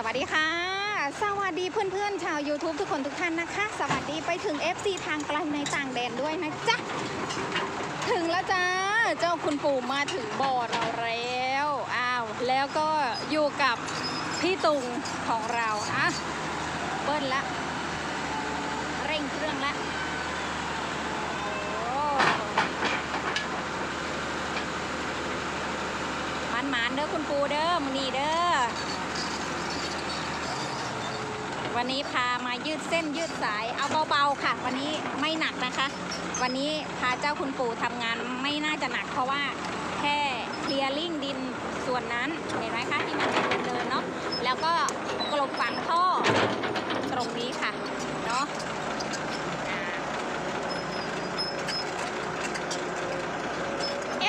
สวัสดีค่ะ สวัสดีเพื่อนๆ ชาว YouTube ทุกคนทุกท่านนะคะ สวัสดีไปถึง FC ทางไกลในต่างแดนด้วยนะจ๊ะ ถึงแล้วจ้า เจ้าคุณปู่มาถึงบ่อเราแล้ว อ้าว แล้วก็อยู่กับพี่ตุงของเราอะเบิ้ลละ เร่งเครื่องละมันหมานๆเด้อคุณปูเด้อมือนีเด้อ วันนี้พามายืดเส้นยืดสายเอาเบาๆค่ะ วันนี้ไม่หนักนะคะ วันนี้พาเจ้าคุณปู่ทำงานไม่น่าจะหนัก เพราะว่าแค่เคลียร์ลิงดินส่วนนั้นเห็นไหมคะที่มันเป็นเดินเนาะแล้วก็กลบฝังท่อตรงนี้ค่ะเนาะอ่า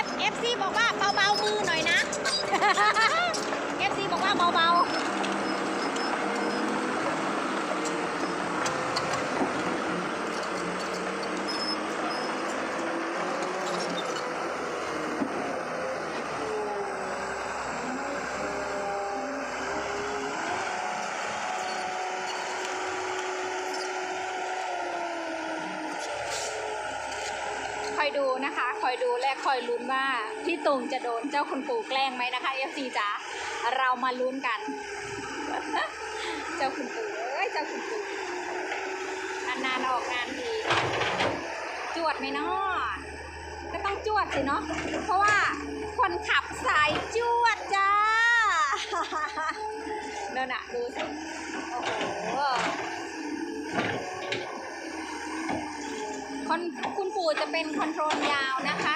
F F C บอกว่าเบาๆมือหน่อยนะ F C บอกว่าเบาๆ คอยดูนะ คอยดูและคอยลุ้นว่าพี่ตุงจะโดนเจ้าคุณปู่แกล้งไหมนะคะ FC จ๋าเรามาลุ้นกัน เจ้าคุณปู่เอ้ยเจ้าคุณปู่นานๆออกงานทีจวดไหมเนาะก็ต้องจวดสิเนาะเพราะว่าคนขับสายจวดจ้าเดินอะดูสิโอ้โห คุณปู่จะเป็นคอนโทรลยาวนะคะ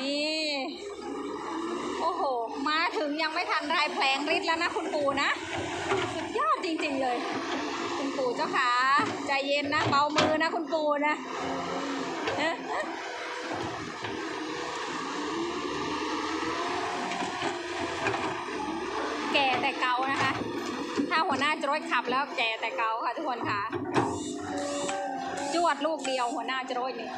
นี่ โอ้โห มาถึงยังไม่ทันไรแผลงฤทธิ์แล้วนะคุณปู่นะ สุดยอดจริงๆเลย คุณปู่เจ้าขาใจเย็นนะ เบามือนะคุณปู่นะแก่แต่เกานะคะ ถ้าหัวหน้าจรวดขับแล้วแก่แต่เกาค่ะทุกคนค่ะ จวดลูกเดียวหัวหน้าจรวดนี่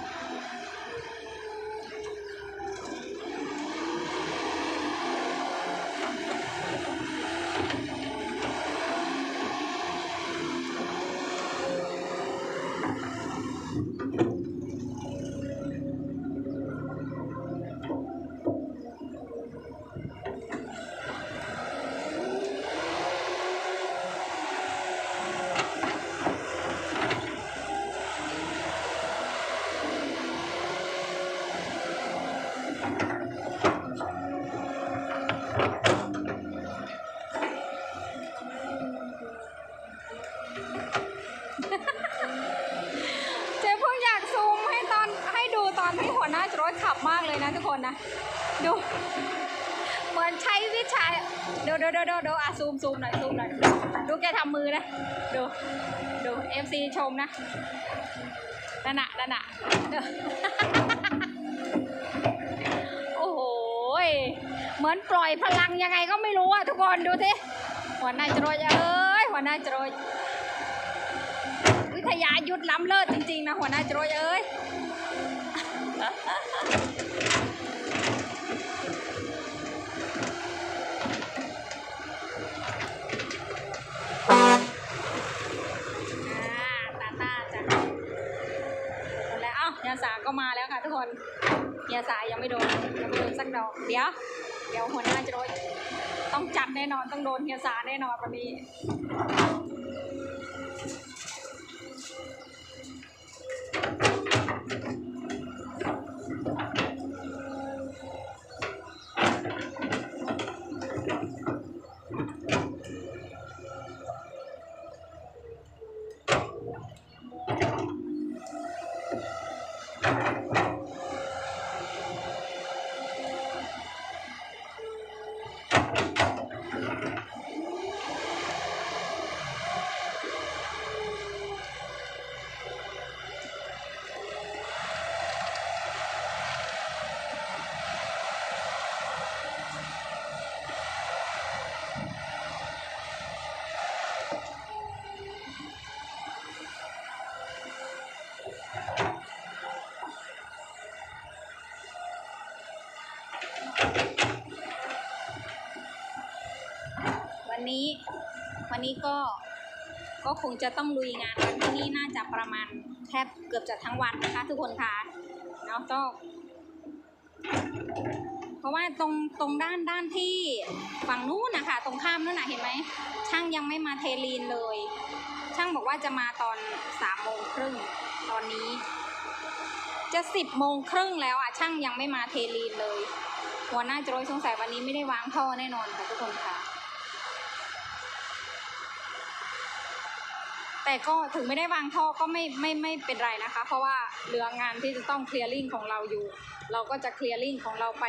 ถขับมากเลยนะทุกคนนะ ดู เหมือนใช้วิชาดี๋ยวเดี๋ยวเดี๋ยวเดี๋ยวอะซูมซูมหน่อยซูมหน่อยดูแกทำมือนะ ดู ดูเอฟซีชมนะนั่นน่ะนั่นน่ะเดี๋ยวโอ้โหเหมือนปล่อยพลังยังไงก็ไม่รู้อะทุกคนดูสิหัวหน้าจรวดเอ้ยหัวหน้าจรวดวิทยายุทธล้ำเลิศจริงๆนะหัวหน้าโจรยเอ้ยอ่าตาตาจ้ะหมดเอ้ย สาก็มามาแล้วค่ะทุกคนเฮียสายยังไม่โดนยังไม่โดนสักดอกเดี๋ยวเดี๋ยวหัวหน้าจะโดนต้องจัดแน่นอนต้องโดนเฮียสาแน่นอนวันนี้ นนี้ วันนี้ก็ก็คงจะต้องลุยงานกันที่นี่น่าจะประมาณแทบเกือบจะทั้งวันนะคะ ทุกคนคะเนาะก็เพราะว่าตรงตรงด้านด้านที่ฝั่งนู้นนะคะตรงข้ามนู้นนะเห็นไหมช่างยังไม่มาเทลีนเลย ช่างบอกว่าจะมาตอนสามโมงครึ่งตอนนี้ จะสิบโมงครึ่งแล้วอะช่างยังไม่มาเทลีนเลยหัวหน้าจะโรยสงสัยวันนี้ไม่ได้วางท่อแน่นอนค่ะทุกคนค่ะ แต่ก็ถึงไม่ได้วางท่อก็ไม่ไม่ไม่เป็นไรนะคะ เพราะว่าเหลืองานที่จะต้องเคลียร์ลิงของเราอยู่ เราก็จะเคลียร์ลิงของเราไป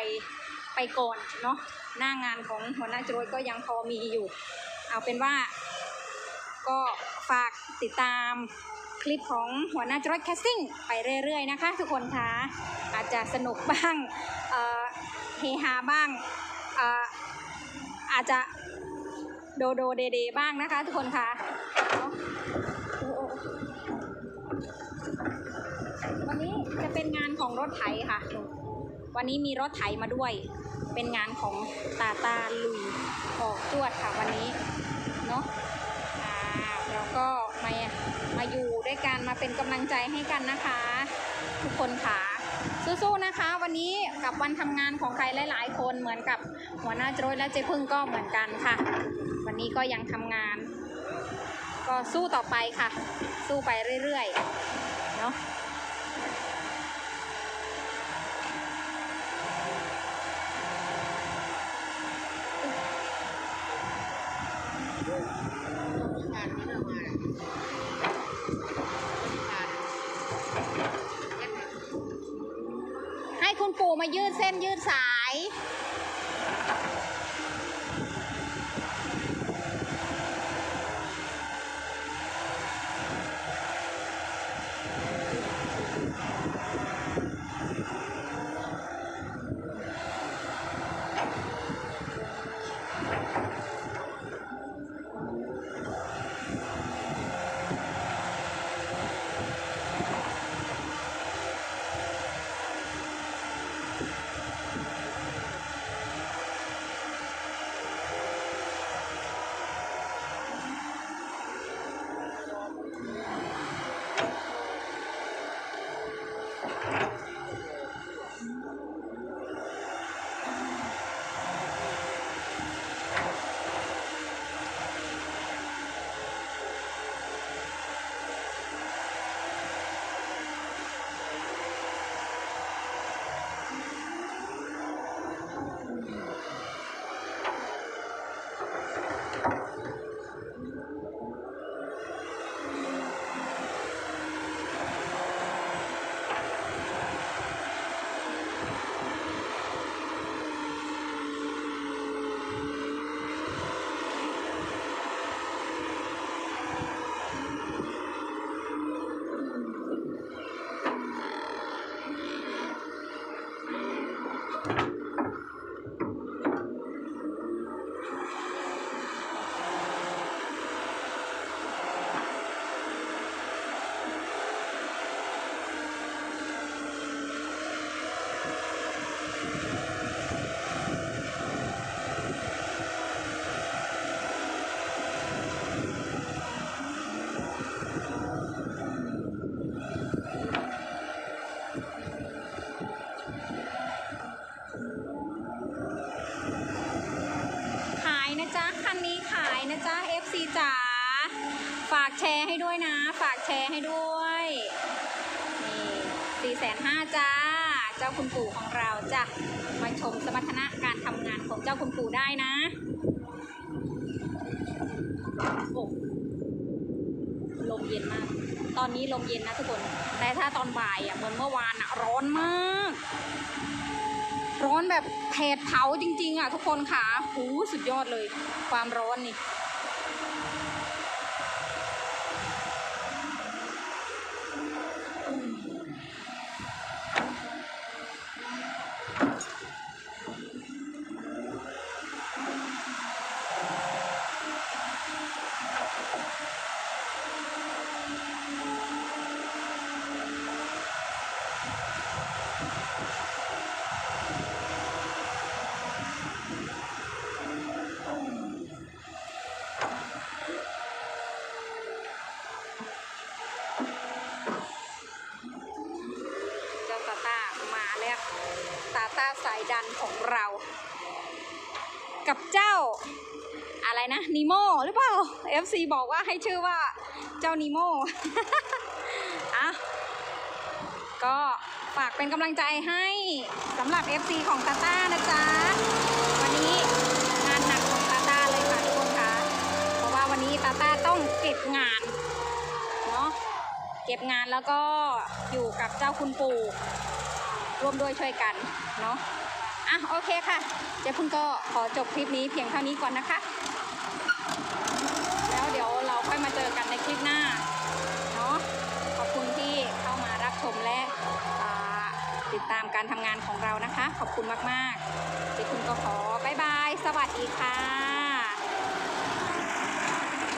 ไปก่อนเนาะหน้างานของหัวหน้าจรวยก็ยังพอมีอยู่ เอาเป็นว่า ก็ฝากติดตามคลิปของหัวหน้าจรวยแคสติ้งไปเรื่อยๆนะคะ ทุกคนคะอาจจะสนุกบ้างเเฮฮาบ้างอ่อาจจะโดโดเดเดบ้างนะคะ ทุกคนคะเนาะ วันนี้จะเป็นงานของรถไถค่ะ วันนี้มีรถไถมาด้วย เป็นงานของตาตาลุยออกจวดค่ะวันนี้ เนาะอ่าแล้วก็มา มาอยู่ด้วยกันมาเป็นกำลังใจให้กันนะคะ ทุกคนค่ะสู้ๆนะคะ วันนี้กับวันทำงานของใครหลายๆ คนเหมือนกับหัวหน้าโจยและเจพึ่งก็เหมือนกันค่ะ วันนี้ก็ยังทำงาน ก็สู้ต่อไปค่ะ สู้ไปเรื่อยๆ เนาะให้คุณปู่มายืดเส้นยืดสาย you 5 จ้า เจ้าคุณปู่ของเราจะมาชมสมรรถนะการทำงานของเจ้าคุณปู่ได้นะโอ้ลมเย็นมาก ตอนนี้ลมเย็นนะทุกคน แต่ถ้าตอนบ่ายอะเหมือนเมื่อวานอะร้อนมาก ร้อนแบบเผดเผาจริง ๆ อะ ทุกคนค่ะหูสุดยอดเลย ความร้อนนี่ นะนีโมหรือเปล่า FC บอกว่าให้ชื่อว่าเจ้านีโมอะก็ฝากเป็นกำลังใจให้สำหรับ FC ของตาต้านะจ๊ะ วันนี้งานหนักของตาต้าเลยค่ะทุกคนคะเพราะว่าวันนี้ตาต้าต้องเก็บงานเนาะเก็บงานแล้วก็อยู่กับเจ้าคุณปู่ร่วมด้วยช่วยกันเนาะอะโอเคค่ะเจ๊พุ่นก็ขอจบคลิปนี้เพียงเท่านี้ก่อนนะคะ เจอกันในคลิปหน้าเนาะขอบคุณที่เข้ามารับชมและติดตามการทำงานของเรานะคะ ขอบคุณมากๆที่คุณก็ขอบายบาย สวัสดีค่ะ